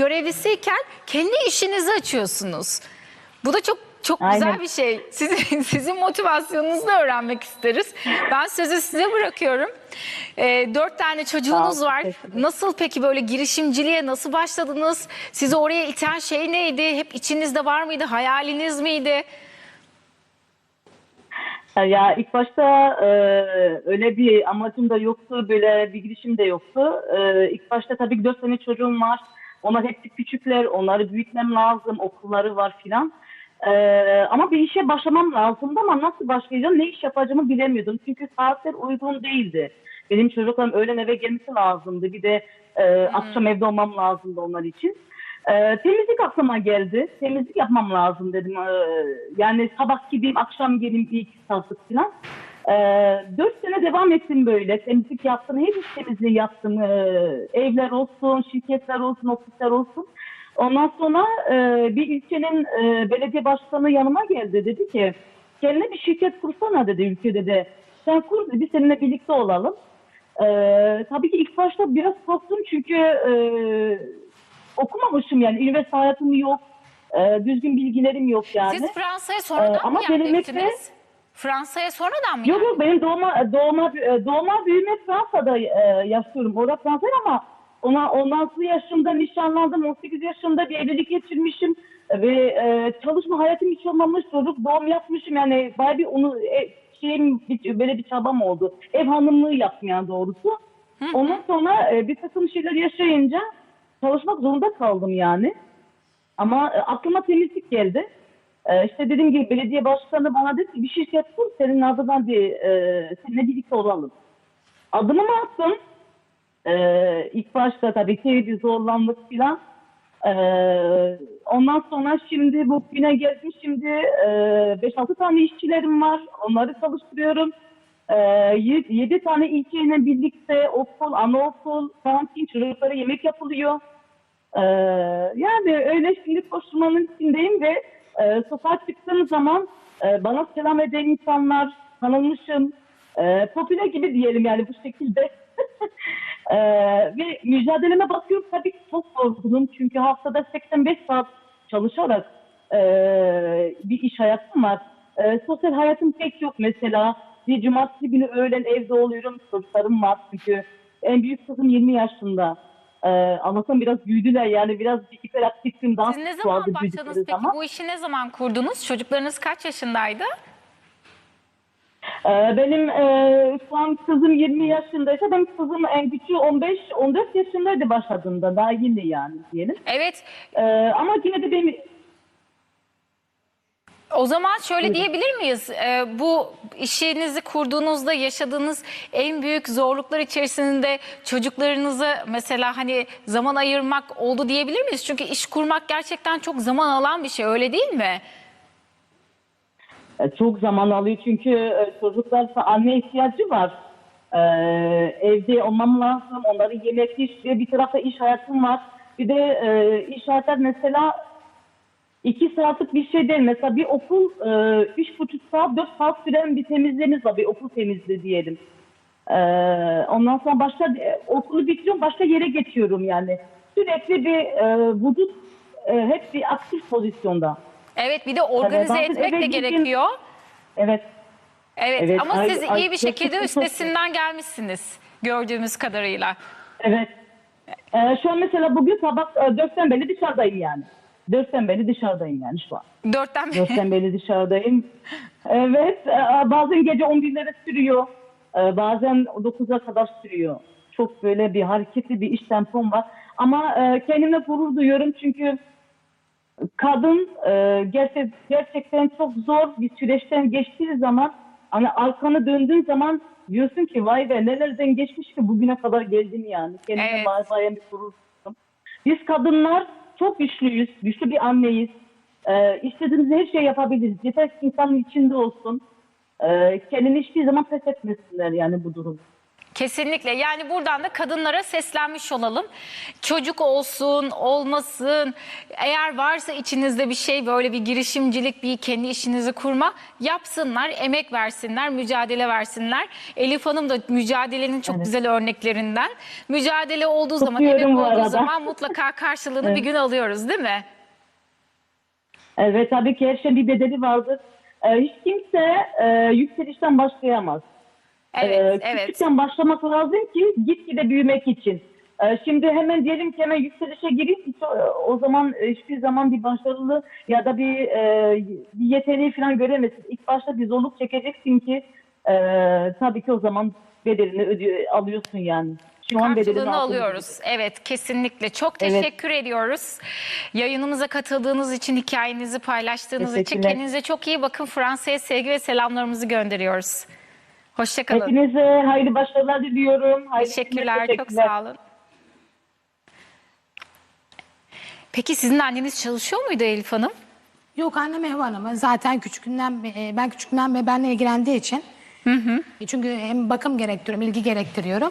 görevlisiyken kendi işinizi açıyorsunuz. Bu da çok çok güzel Aynen. bir şey. Sizin, sizin motivasyonunuzu da öğrenmek isteriz. Ben sözü size bırakıyorum. Ee, dört tane çocuğunuz var. Nasıl peki böyle girişimciliğe nasıl başladınız? Sizi oraya iten şey neydi? Hep içinizde var mıydı? Hayaliniz miydi? Ya ilk başta e, öyle bir amacım da yoktu, böyle bir girişim de yoktu. E, ilk başta tabii ki dört tane çocuğum var. Onlar hepsi küçükler, onları büyütmem lazım, okulları var filan. E, ama bir işe başlamam lazımdı ama nasıl başlayacağım, ne iş yapacağımı bilemiyordum. Çünkü saatler uygun değildi. Benim çocuklarım öğlen eve gelmesi lazımdı. Bir de e, akşam evde olmam lazımdı onlar için. Ee, temizlik aklıma geldi. Temizlik yapmam lazım dedim. Ee, yani sabah gideyim, akşam geleyim bir iki saatlik falan. Ee, dört sene devam ettim böyle. Temizlik yaptım. Hep iş temizliği yaptım. Ee, evler olsun, şirketler olsun, ofisler olsun. Ondan sonra e, bir ülkenin e, belediye başkanı yanıma geldi. Dedi ki kendine bir şirket kursana dedi ülkede de. Sen kur dedi seninle birlikte olalım. Ee, tabii ki ilk başta biraz korktum çünkü e, okumamışım yani üniversite hayatım yok. e, düzgün bilgilerim yok yani. Siz Fransa'ya sonradan Ee, ama mı yerleştiniz? Fransa'ya sonradan mı Yok yok benim doğma doğma e, doğma büyüme Fransa'da e, yaşıyorum. Orada Fransa ama ona 16 yaşında nişanlandım. 18 yaşında bir evlilik geçirmişim ve e, çalışma hayatım hiç olmamış. Çocuk doğum yapmışım yani bayağı bir onu e, şeyim bir- böyle bir çabam oldu. Ev hanımlığı yaptım yani doğrusu. Ondan sonra e, bir takım şeyler yaşayınca çalışmak zorunda kaldım yani. Ama e, aklıma temizlik geldi. E, işte dediğim gibi belediye başkanı bana dedi ki bir şirket kur senin adından bir e, seninle birlikte olalım. Adımı mı attım? E, ilk başta tabii ki bir zorlandık filan. E, ondan sonra şimdi bu güne geldim. Şimdi e, 5-6 tane işçilerim var. Onları çalıştırıyorum. E, 7 tane ilçeyle birlikte okul, anaokul, kantin çocuklara yemek yapılıyor. Ee, yani öyle şimdi koşturmanın içindeyim ve e, sokağa çıktığım zaman e, bana selam eden insanlar tanınmışım. E, popüler gibi diyelim yani bu şekilde. E, ve mücadeleme bakıyorum tabii çok yorgunum çünkü haftada 85 saat çalışarak e, bir iş hayatım var. E, sosyal hayatım pek yok mesela. Bir cumartesi günü öğlen evde oluyorum. Çocuklarım var çünkü en büyük kızım 20 yaşında. Ee, anlatsam biraz büyüdüler yani biraz bir hiperaktifim daha Siz ne zaman başladınız peki? zaman. Bu işi ne zaman kurdunuz? Çocuklarınız kaç yaşındaydı? Ee, benim e, şu an kızım 20 yaşındaysa benim kızım en küçüğü 15-14 yaşındaydı başladığında daha yeni yani diyelim. Evet. Ee, ama yine de benim O zaman şöyle diyebilir miyiz? Ee, bu işinizi kurduğunuzda yaşadığınız en büyük zorluklar içerisinde çocuklarınızı mesela hani zaman ayırmak oldu diyebilir miyiz? Çünkü iş kurmak gerçekten çok zaman alan bir şey öyle değil mi? E, Çok zaman alıyor çünkü e, çocuklar anne ihtiyacı var. Ee, evde olmam lazım. Onların yemek iş bir tarafta iş hayatım var. Bir de e, iş hayatı mesela iki saatlik bir şey değil. Mesela bir okul e, üç buçuk saat, dört saat süren bir temizliğimiz var. Bir okul temizliği diyelim. Ee, ondan sonra başka e, okulu bitiriyorum, başka yere geçiyorum yani. Sürekli bir e, vücut e, hep bir aktif pozisyonda. Evet bir de organize bazen etmek de gidin- gerekiyor. Evet. Evet, Evet, ama ay- siz ay- iyi bir şekilde çok- çok- üstesinden gelmişsiniz gördüğümüz kadarıyla. Evet. Ee, şu an mesela bugün sabah e, dörtten beri dışarıdayım yani. Dörtten beri dışarıdayım yani şu an. Dörtten beri. Dörtten beri dışarıdayım. Evet. e, bazen gece 11'lere sürüyor. E, bazen 9'a kadar sürüyor. Çok böyle bir hareketli bir iş tempom var. Ama e, kendimle gurur duyuyorum çünkü kadın gerçek, gerçekten çok zor bir süreçten geçtiği zaman hani arkanı döndüğün zaman diyorsun ki vay be nelerden geçmiş ki bugüne kadar geldim yani. Kendime Evet. bayağı bir gurur duydum. Biz kadınlar çok güçlüyüz. Güçlü bir anneyiz. E, istediğimiz her şeyi yapabiliriz. Yeter ki insanın içinde olsun. E, kendini hiçbir zaman pes etmesinler yani bu durum. Kesinlikle yani buradan da kadınlara seslenmiş olalım. çocuk olsun, olmasın. Eğer varsa içinizde bir şey böyle bir girişimcilik, bir kendi işinizi kurma yapsınlar, emek versinler, mücadele versinler. Elif Hanım da mücadelenin çok güzel örneklerinden. Mücadele olduğu zaman, emek olduğu arada. zaman mutlaka karşılığını bir gün alıyoruz değil mi? Evet tabii ki her şeyin bir bedeli vardır. Ee, hiç kimse e, yükselişten başlayamaz. Evet, Ee, evet. Başlamak lazım ki gitgide büyümek için. Ee, şimdi hemen diyelim ki hemen yükselişe hiç, o- zaman e, hiçbir zaman bir başarılı ya da bir, e, bir yeteneği falan göremezsin. İlk başta bir zorluk çekeceksin ki e, tabii ki o zaman bedelini ödüyor, alıyorsun yani. Şu an bedelini alıyoruz. Evet kesinlikle. Çok Evet. teşekkür ediyoruz. Yayınımıza katıldığınız için, hikayenizi paylaştığınız için kendinize çok iyi bakın. Fransa'ya sevgi ve selamlarımızı gönderiyoruz. Hoşçakalın. Hepinize hayırlı başarılar diliyorum. Hayırlı Teşekkürler, günler, çok sağ olun. Peki sizin anneniz çalışıyor muydu Elif Hanım? Yok annem ev hanımı. Zaten küçüklüğünden be- ben küçüklüğünden beri benimle ilgilendiği için. E Çünkü hem bakım gerektiriyorum, ilgi gerektiriyorum.